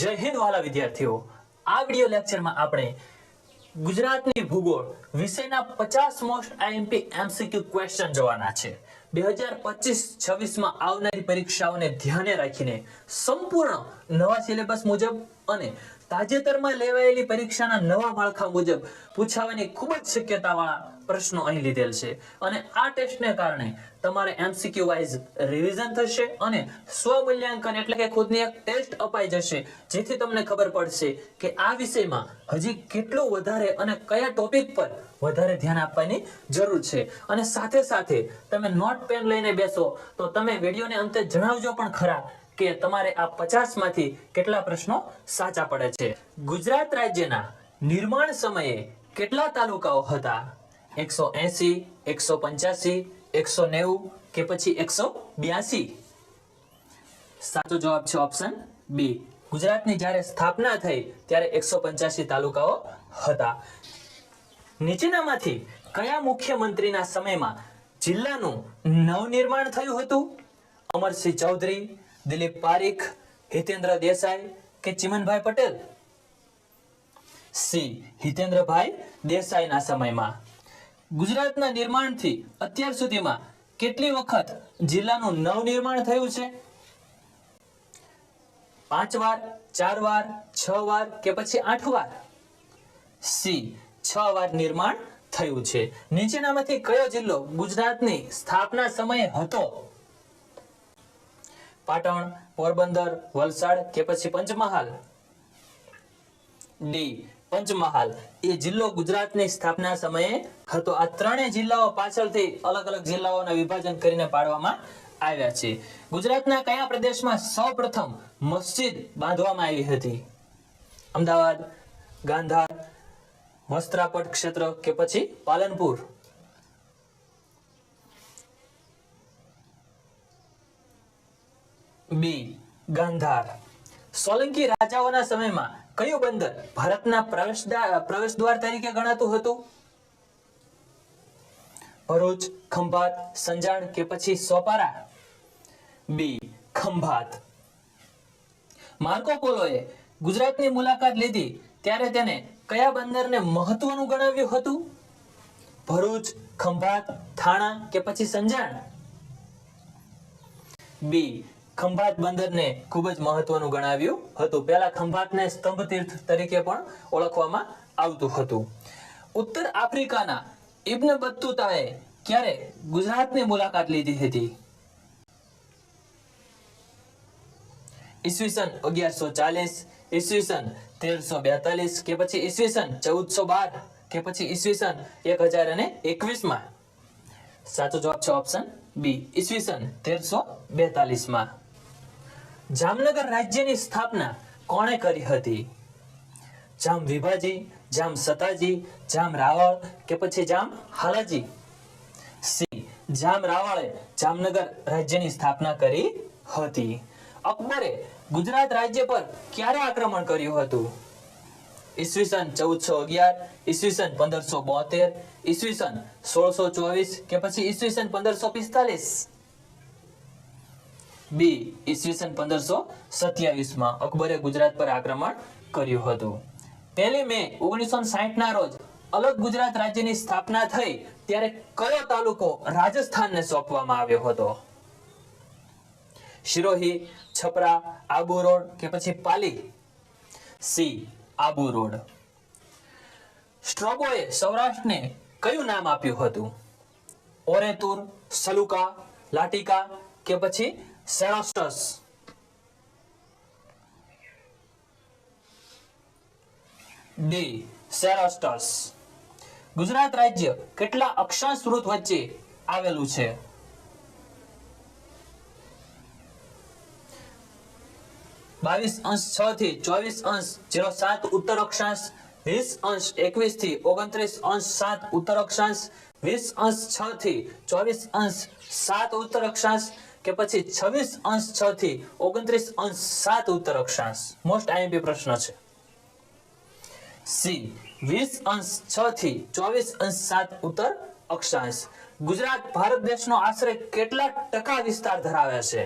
જય હિન્દ વાલા વિદ્યાર્થીઓ. આ વિડિયો લેક્ચરમાં આપણે ગુજરાતની ભૂગોળ વિષયના પચાસ મોસ્ટ આઈએમપી એમસીક્યુ ક્વેશ્ચન જોવાના છે. બે હજાર પચીસ છવ્વીસમાં આવનારી પરીક્ષાઓને ધ્યાને રાખીને સંપૂર્ણ નવા સિલેબસ મુજબ અને તાજેતરમાં લેવાયેલી પરીક્ષાના નવા માળખા મુજબ પૂછાવાની ખૂબ જ શક્યતાવાળા પ્રશ્નો અહીં લીધેલ છે. અને આ ટેસ્ટને કારણે તમારે એમસીક્યુ વાઇઝ રિવિઝન થશે અને સ્વમૂલ્યાંકન એટલે કે ખુદની એક ટેસ્ટ અપાઈ જશે. જેથી તમને ખબર પડશે કે આ વિષયમાં હજી કેટલું વધારે અને કયા ટોપિક પર વધારે ધ્યાન આપવાની જરૂર છે. અને સાથે સાથે તમે નોટ પેન લઈને બેસો તો તમે વિડીયોને અંતે જણાવજો પણ ખરા કે તમારે આ પચાસમાંથી કેટલા પ્રશ્નો સાચા પડે છે? ગુજરાત રાજ્યના નિર્માણ સમયે કેટલા તાલુકાઓ હતા? એકસો એસી, એકસો પંચ્યાસી, એકસો નેવું કે પછી એકસો બ્યાસી? સાચો જવાબ છે ઓપ્શન બી. ગુજરાતની જ્યારે સ્થાપના થઈ ત્યારે એકસો પંચ્યાસી તાલુકાઓ હતા. નીચેનામાંથી કયા મુખ્યમંત્રીના સમયમાં જિલ્લાનું નવનિર્માણ થયું હતું? અમરસિંહ ચૌધરી દિલીપ પારીખ, હિતેન્દ્ર દેસાઈ કે ચિમનભાઈ પટેલ? સી. હિતેન્દ્રભાઈ દેસાઈના સમયમાં. ગુજરાતના નિર્માણથી અત્યાર સુધીમાં કેટલી વખત જિલ્લાનું નવનિર્માણ થયું છે? પાંચ વાર, ચાર વાર, છ વાર કે પછી આઠ વાર? સી. છ વાર નિર્માણ થયું છે. નીચેનામાંથી કયો જિલ્લો ગુજરાતની સ્થાપના સમયે હતો? પાટણ, પોરબંદર, વલસાડ કે પછી પંચમહાલ? ડી, પંચમહાલ. એ જિલ્લો ગુજરાતની સ્થાપના સમયે હતો. આ ત્રણેય જિલ્લાઓ પાછળથી અલગ અલગ જિલ્લાઓના વિભાજન કરીને પાડવામાં આવ્યા છે. ગુજરાતના કયા પ્રદેશમાં સૌપ્રથમ મસ્જિદ બાંધવામાં આવી હતી? અમદાવાદ ગાંધાર વસ્ત્રાપટ ક્ષેત્ર કે પછી પાલનપુર? બી, ગાંધાર. સોલંકી રાજાઓના સમયમાં કયું બંદર ભારતના પ્રવેશ પ્રવેશ દ્વાર તરીકે ગણાતું હતું? ભરૂચ, ખંભાત, સંજાણ કે પછી સોપારા? બી, ખંભાત. માર્કો પોલોએ ગુજરાતની મુલાકાત લીધી ત્યારે તેને કયા બંદરને મહત્વનું ગણાવ્યું હતું? ભરૂચ, ખંભાત, થાણા કે પછી સંજાણ? બી ખંભાત બંદરને ખૂબ જ મહત્વનું ગણાવ્યું હતું. પહેલા ખંભાતને સ્તંભ તીર્થ તરીકે પણ ઓળખવામાં આવતું હતું. ઉત્તર આફ્રિકાના ઇબ્ન બત્તુતાએ ક્યારે ગુજરાતની મુલાકાત લીધી હતી? ઈસવીસન અગિયારસો ચાલીસ, ઈસવીસન તેરસો બેતાલીસ કે પછી ઈસવીસન ચૌદસો બાર કે પછી ઈસવીસન એક હજાર અને એકવીસમાં? સાચો જવાબ છે ઓપ્શન બી ઈસવીસન તેરસો બેતાલીસમાં જામનગર રાજ્યની સ્થાપના કોણે કરી હતી? જામ વિભાજી, જામ સતાજી, જામ રાવળ કે પછી જામ હાલાજી? સી. જામ રાવળે જામનગર રાજ્યની સ્થાપના કરી હતી. અકબરે ગુજરાત રાજ્ય પર ક્યારે આક્રમણ કર્યું હતું? ઈસવીસન ચૌદસો અગિયાર, ઈસવીસન પંદરસો બોતેર, ઈસવીસન સોળસો ચોવીસ કે પછી ઈસવીસન પંદરસો પિસ્તાલીસ? બી, ઈસવીસન પંદરસો સત્યાવીસમાં અકબરે ગુજરાત પર આક્રમણ કર્યું હતું. પહેલી મે, ઓગણીસો સાહીઠના રોજ અલગ ગુજરાત રાજ્યની સ્થાપના થઈ, ત્યારે કયો તાલુકો રાજસ્થાનને સોંપવામાં આવ્યો હતો? શિરોહી, છપરા, આબુ રોડ કે પછી પાલી? સી, આબુ રોડ. સ્ટ્રોબોએ સૌરાષ્ટ્રને કયું નામ આપ્યું હતું? ઓરેતુર, સલુકા, લાટિકા કે પછી સેરોસ્ટસ ડી સેરોસ્ટસ ગુજરાત રાજ્ય કેટલા અક્ષાંશ વૃત્ત વચ્ચે આવેલું છે? બાવીસ અંશ છ થી ચોવીસ અંશ જેરો સાત ઉત્તર અક્ષાંશ, વીસ અંશ એકવીસથી ઓગણત્રીસ અંશ સાત ઉત્તર અક્ષાંશ, વીસ અંશ છ થી ચોવીસ અંશ સાત ઉત્તર અક્ષાંશ કે પછી છવ્વીસ અંશ છ થી ઓગણત્રીસ અંશ સાત ઉત્તર અક્ષાંશ. મોસ્ટ આઈએમપી પ્રશ્ન છે. સી વીસ અંશ છ થી ચોવીસ અંશ સાત ઉત્તર અક્ષાંશ. ગુજરાત, ભારત દેશનો આશરે કેટલા ટકા વિસ્તાર ધરાવે છે?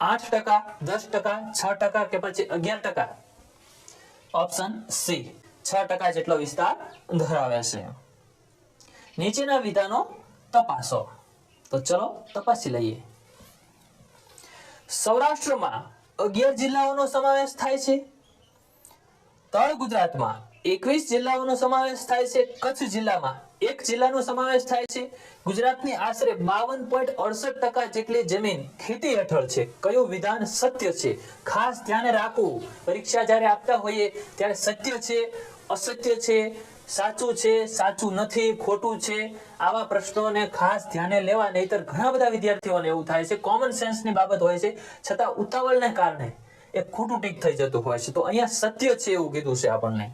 આઠ ટકા, દસ ટકા, છ ટકા કે પછી અગિયાર ટકા? ઓપ્શન સી છ ટકા જેટલો વિસ્તાર ધરાવે છે. નીચેના વિધાનો તપાસો. તો ચલો તપાસી લઈએ. સૌરાષ્ટ્રમાં અગિયાર જિલ્લાઓનો સમાવેશ થાય છે. તળ ગુજરાતમાં એકવીસ જિલ્લાઓનો સમાવેશ થાય છે. કચ્છ જિલ્લામાં એક જિલ્લાનો સમાવેશ થાય છે. ગુજરાતની આશરે બાવન પોઈન્ટ અડસઠ ટકા જેટલી જમીન ખેતી હેઠળ છે. કયું વિધાન સત્ય છે? ખાસ ધ્યાને રાખવું. પરીક્ષા જ્યારે આપતા હોઈએ ત્યારે સત્ય છે, અસત્ય છે સાચું છે, સાચું નથી, ખોટું છે, આવા પ્રશ્નોને ખાસ ધ્યાને લેવા નહીતર ઘણા બધા વિદ્યાર્થીઓને એવું થાય છે કોમન સેન્સની બાબત હોય છે, છતાં ઉતાવળને કારણે એ ખોટું ટીક થઈ જતું હોય છે. તો અહીંયા સત્ય છે એવું કીધું છે આપણને.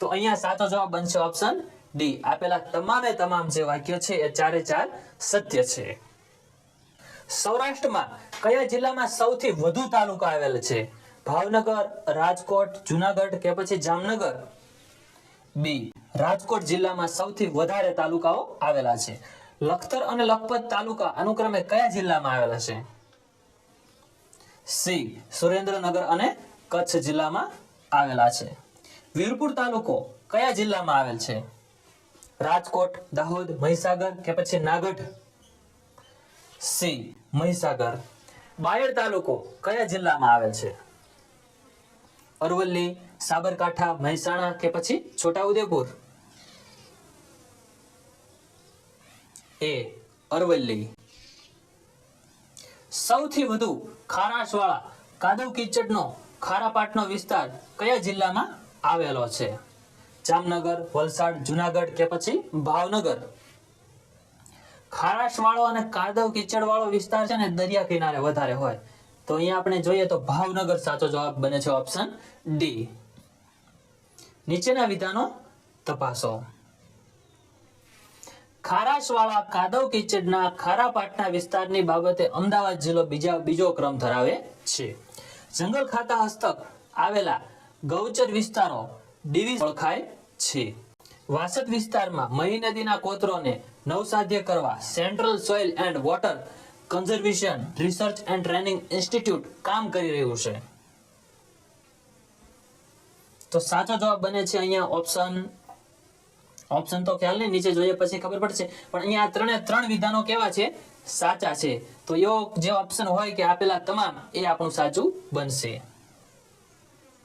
તો અહીંયા સાચો જવાબ બનશે ઓપ્શન ડી આપેલા તમામે તમામ જે વાક્ય છે, એ ચારે ચાર સત્ય છે. સૌરાષ્ટ્રમાં કયા જિલ્લામાં સૌથી વધુ તાલુકા આવેલ છે? ભાવનગર, રાજકોટ, જુનાગઢ કે પછી જામનગર? બી રાજકોટ જિલ્લામાં સૌથી વધારે તાલુકાઓ આવેલા છે. લખતર અને લખપત તાલુકા અનુક્રમે કયા જિલ્લામાં આવેલા છે? સી સુરેન્દ્રનગર અને કચ્છ જિલ્લામાં આવેલા છે. વીરપુર તાલુકો કયા જિલ્લામાં આવેલ છે? રાજકોટ, દાહોદ, મહીસાગર કે પછી નાગઢ? સી મહીસાગર. બાયડ તાલુકો કયા જિલ્લામાં આવેલ છે? અરવલ્લી, સાબરકાંઠા, મહેસાણા કે પછી છોટાઉદેપુર? એ, અરવલ્લી. સૌથી વધુ ખારાશવાળા કાદવ કીચડનો ખારા પાટનો વિસ્તાર કયા જિલ્લામાં આવેલો છે? જામનગર, વલસાડ, જુનાગઢ કે પછી ભાવનગર? ખારાશવાળો અને કાદવ કીચડવાળો વિસ્તાર છે ને દરિયા કિનારે વધારે હોય. તો અહીંયા આપણે જોઈએ તો ભાવનગર સાચો જવાબ બને છે ઓપ્શન ડી નીચેના વિધાનો તપાસો. ખારાશવાળા કાદવ કિચડના ખારા પાટના વિસ્તારની બાબતે અમદાવાદ જિલ્લો બીજા બીજો ક્રમ ધરાવે છે. જંગલ ખાતા હસ્તક આવેલા ગૌચર વિસ્તારો ડીવી ઓળખાય છે. વાસદ વિસ્તારમાં મહી નદીના કોતરોને નવસાધ્ય કરવા central soil and water conservation research and training institute કામ કરી રહ્યું છે. તો સાચો જવાબ બને છે અહીંયા ઓપ્શન ઓપ્શન તો ખ્યાલ નહીં, નીચે જોઈએ પછી ખબર પડશે. પણ અહીંયા ત્રણે ત્રણ વિધાનો કેવા છે? સાચા છે. તો એવો જે ઓપ્શન હોય કે આપેલા તમામ, એ આપણું સાચું બનશે.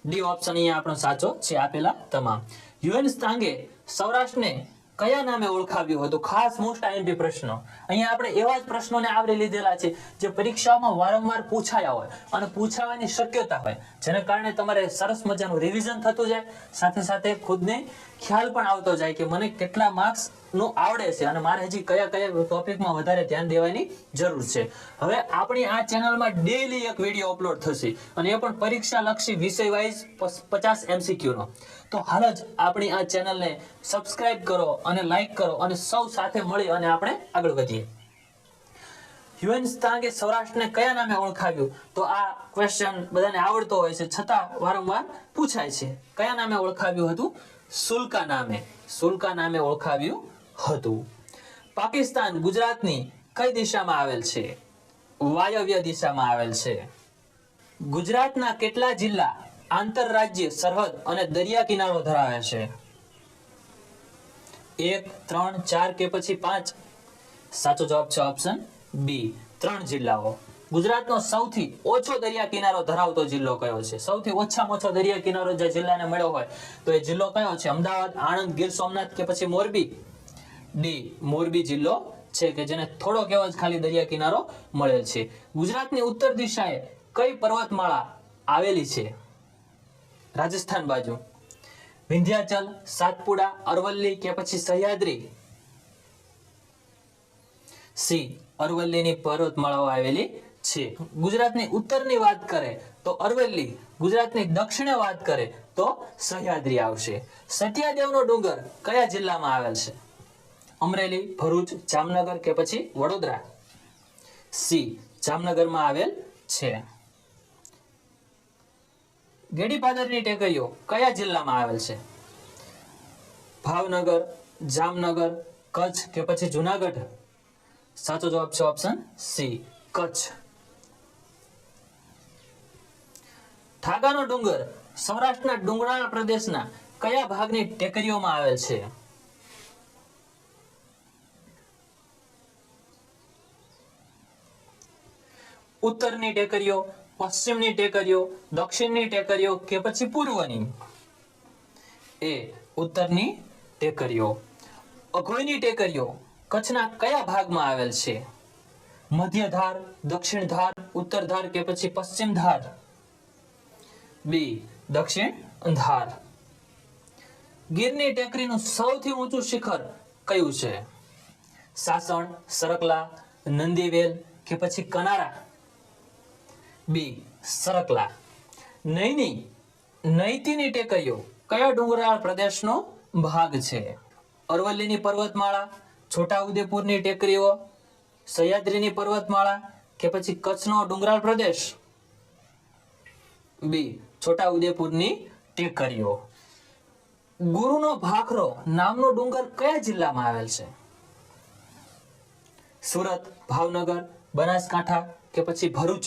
ડી ઓપ્શન અહીંયા આપણો સાચો છે, આપેલા તમામ. યુએન સ્થાંગે સૌરાષ્ટ્રને કયા નામે ઓળખાવ્યું હતું? ખાસ મોસ્ટ આઈએમપી પ્રશ્નો. અહીંયા આપણે એવા જ પ્રશ્નોને આવરી લીધેલા છે જે પરીક્ષામાં વારંવાર પૂછાયા હોય અને પૂછાવાની શક્યતા હોય. જેને કારણે તમારે સરસ મજાનું રિવિઝન થતું જાય. સાથે સાથે ખુદને ખ્યાલ પણ આવતો જાય કે મને કેટલા માર્ક્સનું આવડે છે અને મારે હજી કયા કયા ટોપિકમાં વધારે ધ્યાન દેવાની જરૂર છે. હવે આપણી આ ચેનલમાં ડેલી એક વીડિયો અપલોડ થશે અને એ પણ પરીક્ષા લક્ષી વિષય વાઇઝ પચાસ એમસીક્યુ નો. તો હાલ જ આપણી આ ચેનલને સબસ્ક્રાઇબ કરો અને લાઈક કરો અને સૌ સાથે મળી અને આપણે આગળ વધીએ. હ્યુએન સ્થાંગે સૌરાષ્ટ્રને કયા નામે ઓળખાવ્યું? તો આ ક્વેશ્ચન બધાને આવડતો હોય છે, છતાં વારંવાર પૂછાય છે. કયા નામે ઓળખાવ્યું હતું? સુલકા નામે. સુલકા નામે ઓળખાવ્યું હતું. પાકિસ્તાન, ગુજરાતની કઈ દિશામાં આવેલ છે? વાયવ્ય દિશામાં આવેલ છે. ગુજરાતના કેટલા જિલ્લા આંતરરાજ્ય સરહદ અને દરિયા કિનારો ધરાવે છે. એક, ત્રણ, ચાર કે પછી પાંચ? સાચો જવાબ છે ઓપ્શન બી ત્રણ જિલ્લાઓ. ગુજરાતનો સૌથી ઓછો દરિયા કિનારો ધરાવતો જિલ્લો કયો છે? સૌથી ઓછામાં ઓછો દરિયા કિનારો જે જિલ્લાને મળ્યો હોય, તો એ જિલ્લો કયો છે? અમદાવાદ, આણંદ, ગીર સોમનાથ કે પછી મોરબી? ડી મોરબી જિલ્લો છે કે જેને થોડો કેવો જ ખાલી દરિયા કિનારો મળેલ છે. ગુજરાતની ઉત્તર દિશાએ કઈ પર્વતમાળા આવેલી છે? રાજસ્થાન બાજુ. વિંધ્યાચલ, સાતપુડા, અરવલ્લી કે પછી સહ્યાદ્રી. સી, અરવલ્લીની પર્વતમાળાઓ આવેલી છે. ગુજરાતની ઉત્તરની વાત કરે તો અરવલ્લી, ગુજરાતની દક્ષિણે વાત કરે તો સહ્યાદ્રી આવશે. સત્યાદેવનો ડુંગર કયા જિલ્લામાં આવેલ છે? અમરેલી, ભરૂચ, જામનગર કે પછી વડોદરા? સી, જામનગરમાં આવેલ છે. ગેડીપાદરની ટેકરીઓ કયા જિલ્લામાં આવેલ છે? ભાવનગર, જામનગર, કચ્છ કે પછી જુનાગઢ? સાચો જવાબ છે ઓપ્શન સી કચ્છ. ઠાગાનો ડુંગર સૌરાષ્ટ્રના ડુંગરાળ પ્રદેશના કયા ભાગની ટેકરીઓમાં આવેલ છે? ઉત્તરની ટેકરીઓ પશ્ચિમની ટેકરીઓ દક્ષિણની ટેકરીઓ કે પછી પૂર્વની? એ ઉત્તરની ટેકરીઓ અઘોઈની ટેકરીઓ કચ્છના કયા ભાગમાં આવેલ છે? મધ્ય ધાર, દક્ષિણ ધાર, ઉત્તર ધાર કે પછી પશ્ચિમ ધાર? બી, દક્ષિણ ધાર. ગીરની ટેકરીનું સૌથી ઊંચું શિખર કયું છે? સાસણ, સરકલા, નંદીવેલ કે પછી કનારા? બી, સરકલા. નૈની નૈતીની ટેકરીઓ કયા ડુંગરાળ પ્રદેશનો ભાગ છે? અરવલ્લીની પર્વતમાળા, છોટાઉદેપુરની ટેકરીઓ, સહ્યાદ્રીની પર્વતમાળા કે પછી કચ્છનો ડુંગરાળ પ્રદેશ? બી, છોટાઉદેપુરની ટેકરીઓ. ગુરુનો ભાખરો નામનો ડુંગર કયા જિલ્લામાં આવેલ છે? સુરત, ભાવનગર, બનાસકાંઠા કે પછી ભરૂચ?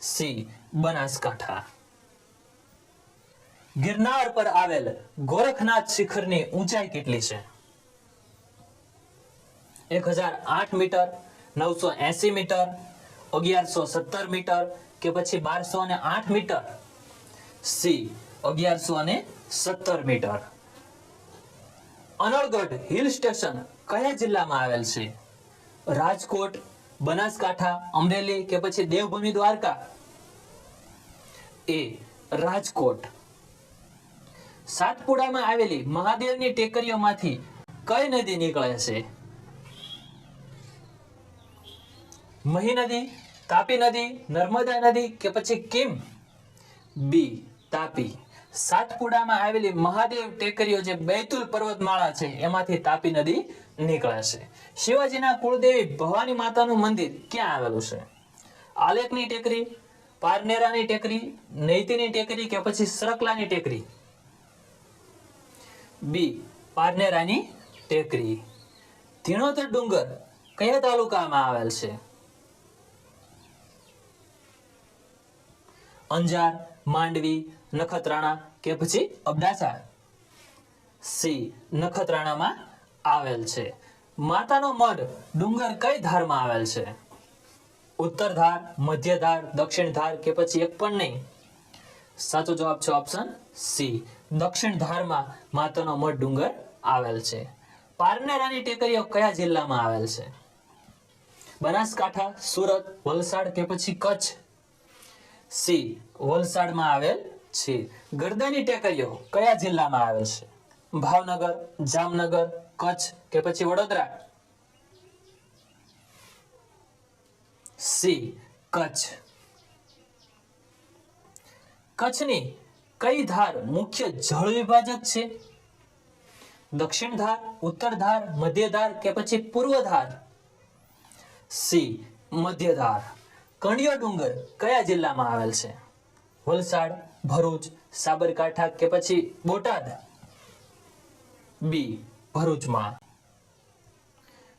સી, બનાસકાંઠા. ગિરનાર પર આવેલ ગોરખનાથ શિખરની ઊંચાઈ કેટલી છે? એક હજાર આઠ મીટર, નવસો એસી મીટર, અગિયારસો સત્તર મીટર કે પછી બારસો ને આઠ મીટર? સી, અગિયારસો ને સત્તર મીટર. અનળગઢ હિલ સ્ટેશન કયા જિલ્લામાં આવેલ છે? રાજકોટ બનાસકાંઠા, અમરેલી કે પછી દેવભૂમિ દ્વારકા? એ રાજકોટ. સાતપુડામાં આવેલી મહાદેવની ટેકરીઓમાંથી કઈ નદી નીકળે છે? મહી નદી, તાપી નદી, નર્મદા નદી કે પછી કિમ? બી, તાપી. સાતપુડામાં આવેલી મહાદેવ ટેકરીઓ જે બૈતુલ પર્વતમાળા છે, એમાંથી તાપી નદી નીકળે છે શિવાજીના કુળદેવી ભવાની માતાનું મંદિર ક્યાં આવેલું છે? આલેખની ટેકરી, પારનેરાની ટેકરી, નૈતીની ટેકરી કે પછી સરકલાની ટેકરી? બી, પારનેરાની ટેકરી. ધીણોતર ડુંગર કયા તાલુકામાં આવેલ છે? અંજાર, માંડવી, નખત્રાણા કે પછી અબડાસા? સી, નખત્રાણામાં આવેલ છે. માતાનો મઢ ડુંગર કઈ ધારમાં આવેલ છે? ઉત્તર ધાર, મધ્ય ધાર, દક્ષિણ ધાર કે પછી એક પણ નહીં? સાચો જવાબ છે ઓપ્શન સી. દક્ષિણ ધારમાં માતાનો મઢ ડુંગર આવેલ છે. પારનેરાની ટેકરીઓ કયા જિલ્લામાં આવેલ છે? બનાસકાંઠા, સુરત, વલસાડ કે પછી કચ્છ? સી. વલસાડમાં આવેલ છે. ગરદાની ટેકરીઓ કયા જિલ્લામાં આવેલ છે? ભાવનગર, જામનગર કચ્છ કે પછી વડોદરા? સી, કચ્છ. કચ્છની કઈ ધાર મુખ્ય જળ વિભાજક છે? દક્ષિણ ધાર, ઉત્તર ધાર, મધ્ય ધાર કે પછી પૂર્વ ધાર? સી, મધ્ય ધાર. કણિયો ડુંગર કયા જિલ્લામાં આવેલ છે? વલસાડ, ભરૂચ, સાબરકાંઠા કે પછી બોટાદ? બી ભરૂચમાં.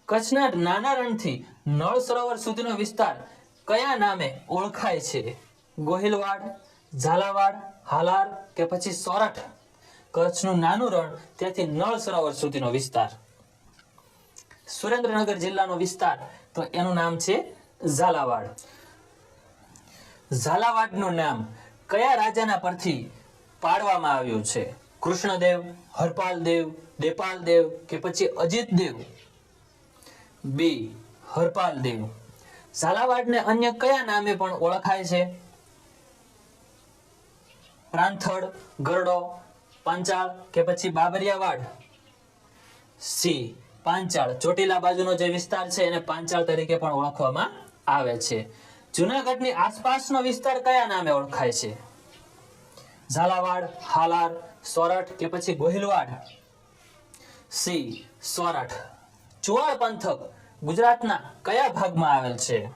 કચ્છના નાના રણથી નળ સરોવર સુધીનો વિસ્તાર કયા નામે ઓળખાય છે? ગોહિલવાડ, ઝાલાવાડ, હાલાર કે પછી સોરઠ? કચ્છનું નાનું રણ ત્યાંથી નળ સરોવર સુધીનો વિસ્તાર. સુરેન્દ્રનગર જિલ્લાનો વિસ્તાર તો એનું નામ છે ઝાલાવાડ. ઝાલાવાડનું નામ કયા રાજાના પરથી પાડવામાં આવ્યું છે? કૃષ્ણદેવ, હરપાલદેવ, દેપાલદેવ કે પછી અજીતદેવ? બી, હરપાલદેવ. ઝાલાવાડને અન્ય કયા નામે પણ ઓળખાય છે? પ્રાંથળ ગરડો, પાંચાળ કે પછી બાબરિયાવાડ? સી, પાંચાળ. ચોટીલા બાજુનો જે વિસ્તાર છે એને પાંચાળ તરીકે પણ ઓળખવામાં આવે છે. જુનાગઢની આસપાસનો વિસ્તાર કયા નામે ઓળખાય છે? ઝાલાવાડ, હાલાર, સોરઠ કે પછી ગોહિલવાડ? સી, સોરઠ. ચુવાડ પંથક ગુજરાતના કયા ભાગમાં આવેલ છે?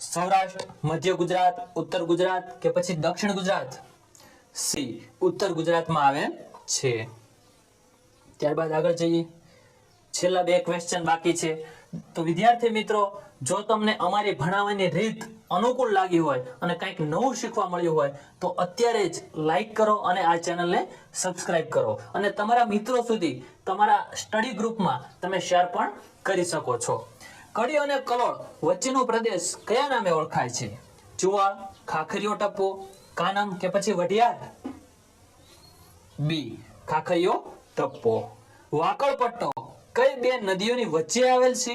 સૌરાષ્ટ્ર, મધ્ય ગુજરાત, ઉત્તર ગુજરાત કે પછી દક્ષિણ ગુજરાત? સી, ઉત્તર ગુજરાતમાં આવેલ છે. ત્યારબાદ આગળ જઈએ. છેલ્લા બે ક્વેશ્ચન બાકી છે. તો વિદ્યાર્થી મિત્રો જો તમને અમારી ભણાવવાની રીત અનુકૂળ લાગી હોય અને કંઈક નવું શીખવા મળ્યું હોય, તો અત્યારે જ લાઈક કરો અને આ ચેનલને સબસ્ક્રાઇબ કરો. અને તમારા મિત્રો સુધી તમારા સ્ટડી ગ્રુપમાં તમે શેર પણ કરી શકો છો. કડી અને કલોળ વચ્ચેનો પ્રદેશ કયા નામે ઓળખાય છે? ચુવાળ, ખાખરીયો ટપ્પો, કાનમ કે પછી વઢિયાર? બી ખાખરીયો ટપ્પો. વાકળ પટ્ટો કઈ બે નદીઓની વચ્ચે આવેલ છે?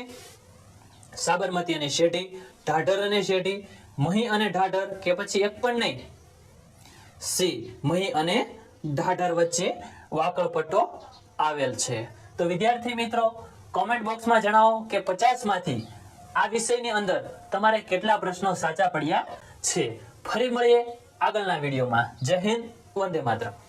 સાબરમતી અને શેઠી ઢાઢર અને શેઠી, મહી અને ઢાઢર કે પછી એક પણ નહીં. સી, મહી અને ઢાઢર વચ્ચે વાકળ પટ્ટો આવેલ છે. તો વિદ્યાર્થી મિત્રો કોમેન્ટ બોક્સમાં જણાવો કે 50 માંથી આ વિષયની અંદર તમારે કેટલા પ્રશ્નો સાચા પડ્યા છે. ફરી મળીએ આગળના વિડીયોમાં. જય હિન્દ, વંદે માતરમ.